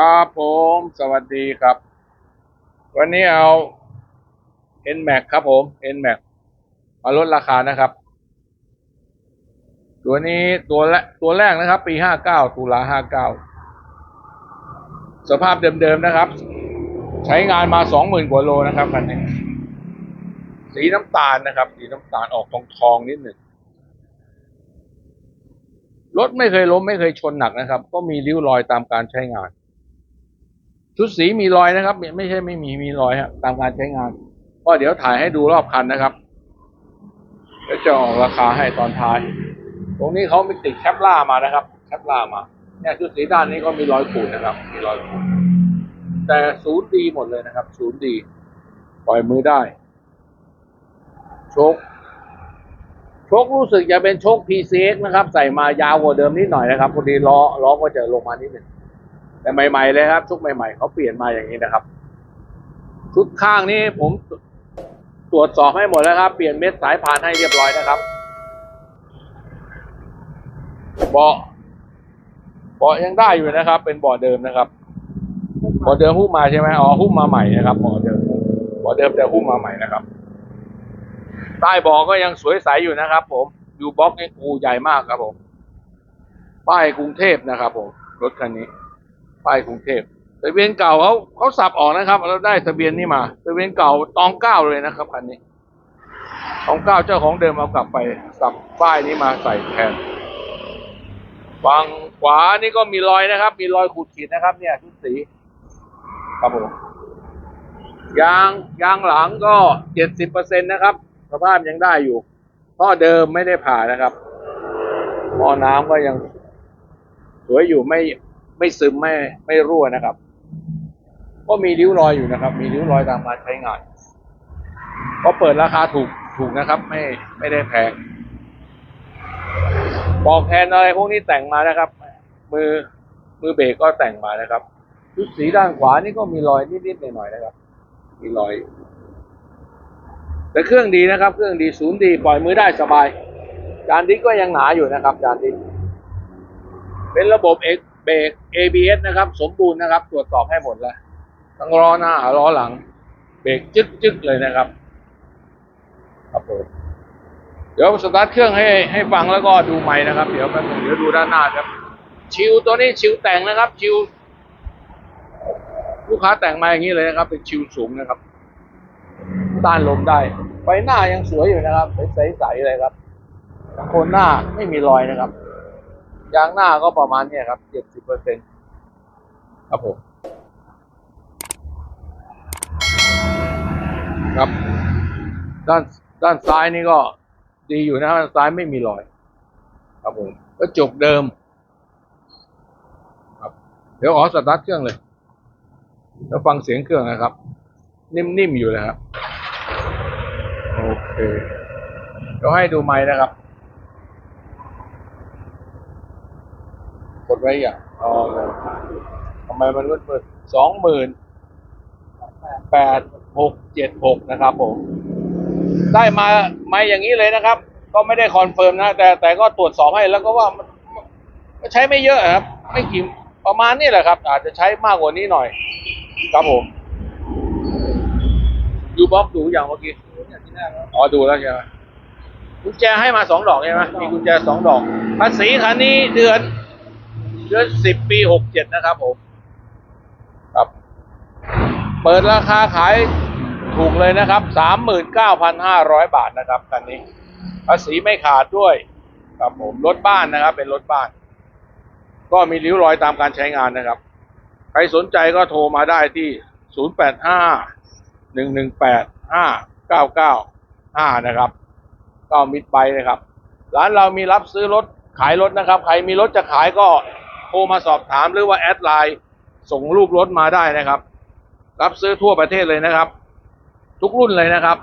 ครับผมสวัสดีครับ วันนี้เอา N Max ครับผม N Max มาลดราคานะครับ ตัวนี้ตัวแรกตัวแรกนะครับ ปีห้าเก้าตุลาห้าเก้าสภาพเดิมๆนะครับ ใช้งานมาสองหมื่นกว่าโลนะครับคันนี้สีน้ำตาลนะครับ สีน้ำตาลออกทองทองๆนิดหนึ่งรถไม่เคยล้มไม่เคยชนหนักนะครับ ก็มีริ้วรอยตามการใช้งาน ชุดสีมีรอยนะครับไม่ไม่ใช่ไม่มีมีรอยฮะตามการใช้งานก็เดี๋ยวถ่ายให้ดูรอบคันนะครับแล้วจะออกราคาให้ตอนท้าย ตรงนี้เขามีติดแคปล่ามานะครับแคปล่ามาเนี่ยชุดสีด้านนี้ก็มีรอยขูดนะครับ มีรอยขูดแต่ศูนย์ดีหมดเลยนะครับศูนย์ดีปล่อยมือได้ โชคโชครู้สึกจะเป็นโชค PCX นะครับ ใส่มายาวกว่าเดิมนิดหน่อยนะครับพอดีล้อล้อก็จะลงมานิดหนึ่ง แต่ใหม่ๆเลยครับ ชุดใหม่ ๆเขาเปลี่ยนมาอย่างนี้นะครับ ชุดข้างนี้ผมตรวจสอบให้หมดแล้วครับ เปลี่ยนเม็ดสายพานให้เรียบร้อยนะครับเบาะเบาะยังได้อยู่นะครับ เป็นเบาะเดิมนะครับเบาะเดิมหุ้มมาใช่ไหมอ๋อหุ้มมาใหม่นะครับเบาะเดิมเบาะเดิมแต่หุ้มมาใหม่นะครับใต้เบาะก็ยังสวยใสอยู่นะครับ ผมยูบล็อกนี่อูใหญ่มากครับผมป้ายกรุงเทพนะครับ ผมรถคันนี้ ป้ายกรุงเทพทะเบียนเก่าเขาเขาสับออกนะครับเราได้ทะเบียนนี้มาทะเบียนเก่าตองเก้าเลยนะครับคันนี้ตองเก้าเจ้าของเดิมเอากลับไปสับป้ายนี้มาใส่แทนฝั่งขวานี่ก็มีรอยนะครับ มีรอยขูดขีดนะครับ เนี่ยชุดสีครับผมยางยางหลังก็เจ็ดสิบเปอร์เซ็นตนะครับ สภาพยังได้อยู่ท่อเดิมไม่ได้ผ่านะครับท่อน้ำก็ยังสวยอยู่ไม่ ไม่ซึมไม่ไม่รั่วนะครับ ก็มีริ้วรอยอยู่นะครับ มีริ้วรอยตามการใช้งานก็เปิดราคาถูกถูกนะครับ ไม่ไม่ได้แพงบอกแทนอะไรพวกนี้แต่งมานะครับ มือมือเบรกก็แต่งมานะครับชุดสีด้านขวานี่ก็มีรอยนิดๆหน่อยๆนะครับ มีรอย แต่เครื่องดีนะครับ เครื่องดีศูนย์ดีปล่อยมือได้สบาย จานดิสก็ยังหนาอยู่นะครับ จานดิสเป็นระบบเอ็ก เบรก ABS นะครับ สมบูรณ์นะครับ ตรวจสอบให้หมดแล้วทั้งล้อหน้าล้อหลัง เบรกจึ๊กจึ๊กเลยนะครับ ครับผมเดี๋ยวสตาร์ทเครื่องให้ให้ฟังแล้วก็ดูไม้นะครับ เดี๋ยวแป๊บนึงเดี๋ยวดูด้านหน้าครับ ชิวตัวนี้ชิวแต่งนะครับ ชิว ลูกค้าแต่งมาอย่างนี้เลยนะครับ เป็นชิวสูงนะครับ ต้านลมได้ไฟหน้ายังสวยอยู่นะครับ ใสๆเลยครับโคนหน้าไม่มีรอยนะครับ ยางหน้าก็ประมาณเนี้ยครับเจ็ดสิบเปอร์เซ็นครับผมครับ ด้านด้านซ้ายนี่ก็ดีอยู่นะด้านซ้ายไม่มีรอย ครับผมกระจกเดิม ครับ เดี๋ยวขอสตาร์ทเครื่องเลย แล้วฟังเสียงเครื่องนะครับ นิ่มๆอยู่เลยครับ โอเคเดี๋ยวให้ดูไม้นะครับ ดไว้อย่างอ๋อทำไมมันมืดๆสองหมื่นแปดหกเจ็ดหกนะครับผม ได้มาไม่อย่างนี้เลยนะครับ ก็ไม่ได้คอนเฟิร์มนะ แต่แต่ก็ตรวจสอบให้แล้วก็ว่ามันใช้ไม่เยอะครับ ไม่กี่ประมาณนี้แหละครับ อาจจะใช้มากกว่านี้หน่อย ครับผมดูบล็อกดูอย่างเมื่อกี้อ๋อดูแล้วใช่ไหมกุญแจให้มาสองดอกใช่ไหมมีกุญแจสองดอกภาษีคันนี้เดือน เดือนสิบปีหกเจ็ดนะครับผม ครับ เปิดราคาขายถูกเลยนะครับสามหมื่นเก้าพันห้าร้อยบาทนะครับคันนี้ ภาษีไม่ขาดด้วย ครับผม รถบ้านนะครับ เป็นรถบ้าน ก็มีริ้วรอยตามการใช้งานนะครับ ใครสนใจก็โทรมาได้ที่ศูนย์แปดห้าหนึ่งหนึ่งแปดห้าเก้าเก้าห้านะครับ ก็มิดไบนะครับ ร้านเรามีรับซื้อรถขายรถนะครับ ใครมีรถจะขายก็โทรมาสอบถามหรือว่าแอดไลน์ส่งรูปรถมาได้นะครับ รับซื้อทั่วประเทศเลยนะครับ ทุกรุ่นเลยนะครับ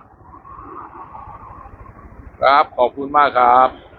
ครับขอบคุณมากครับ